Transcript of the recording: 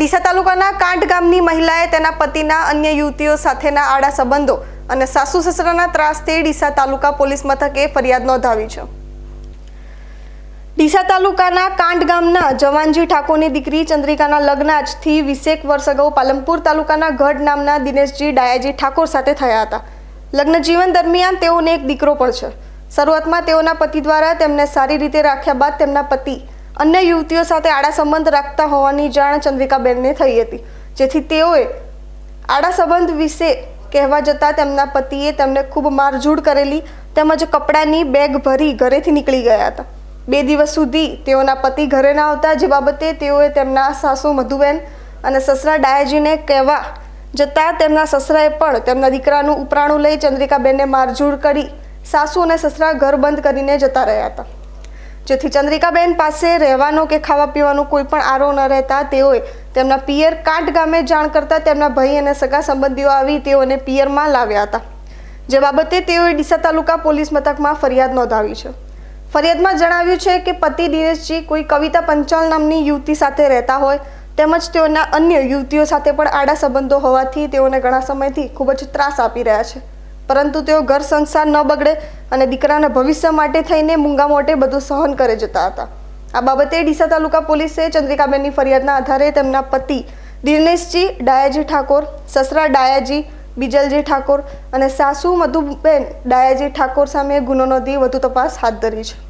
ડીસા તાલુકાના કાંઠ ગામની મહિલાએ તેના પતિના અન્ય યુવતીઓ સાથેના આડા સંબંધો અને સાસુ સસરાના ત્રાસથી ડીસા તાલુકા પોલીસ મથકે ફરિયાદ નોંધાવી છે. ડીસા તાલુકાના કાંઠ ગામના જવાનજી ઠાકોરની દીકરી ચંદ્રિકાના લગ્ન આજથી વીસેક વર્ષ અગાઉ પાલનપુર તાલુકાના ગઢ નામના દિનેશજી ડાયાજી ઠાકોર સાથે થયા હતા. લગ્ન જીવન દરમિયાન તેઓને એક દીકરો પણ છે. શરૂઆતમાં તેઓના પતિ દ્વારા તેમને સારી રીતે રાખ્યા બાદ તેમના પતિ અન્ય યુવતીઓ સાથે આડા સંબંધ રાખતા હોવાની જાણ ચંદ્રિકાબેનને થઈ હતી. જેથી તેઓએ આડા સંબંધ વિશે કહેવા જતાં તેમના પતિએ તેમને ખૂબ મારઝૂડ કરેલી તેમજ કપડાની બેગ ભરી ઘરેથી નીકળી ગયા હતા. બે દિવસ સુધી તેઓના પતિ ઘરે ના આવતા જે બાબતે તેઓએ તેમના સાસુ મધુબેન અને સસરા ડાયાજીને કહેવા જતાં તેમના સસરાએ પણ તેમના દીકરાનું ઉપરાણું લઈ ચંદ્રિકાબેનને મારઝૂડ કરી સાસુ અને સસરા ઘર બંધ કરીને જતા રહ્યા હતા. જેથી ચંદ્રિકાબેન પાસે રહેવાનો કે ખાવા પીવાનો કોઈ પણ આરો ન રહેતા તેઓએ તેમના પિયર કાંઠ ગામે જાણ કરતા તેમના ભાઈ અને સગા સંબંધીઓ આવી તેઓને પિયરમાં લાવ્યા હતા. જે બાબતે તેઓએ ડીસા તાલુકા પોલીસ મથકમાં ફરિયાદ નોંધાવી છે. ફરિયાદમાં જણાવ્યું છે કે પતિ દિનેશજી કોઈ કવિતા પંચાલ નામની યુવતી સાથે રહેતા હોય તેમજ તેઓના અન્ય યુવતીઓ સાથે પણ આડા સંબંધો હોવાથી તેઓને ઘણા સમયથી ખૂબ જ ત્રાસ આપી રહ્યા છે. પરંતુ તેઓ ઘર સંસાર ન બગડે અને દીકરાના ભવિષ્ય માટે થઈને મૂંગા મોટે બધું સહન કરે જતા હતા. આ બાબતે ડીસા તાલુકા પોલીસે ચંદ્રિકાબેનની ફરિયાદના આધારે તેમના પતિ દિનેશજી, ડાયાજી ઠાકોર, સસરા ડાયાજી, બીજલજી ઠાકોર અને સાસુ મધુબેન ડાયાજી ઠાકોર સામે ગુનો નોંધી વધુ તપાસ હાથ ધરી છે.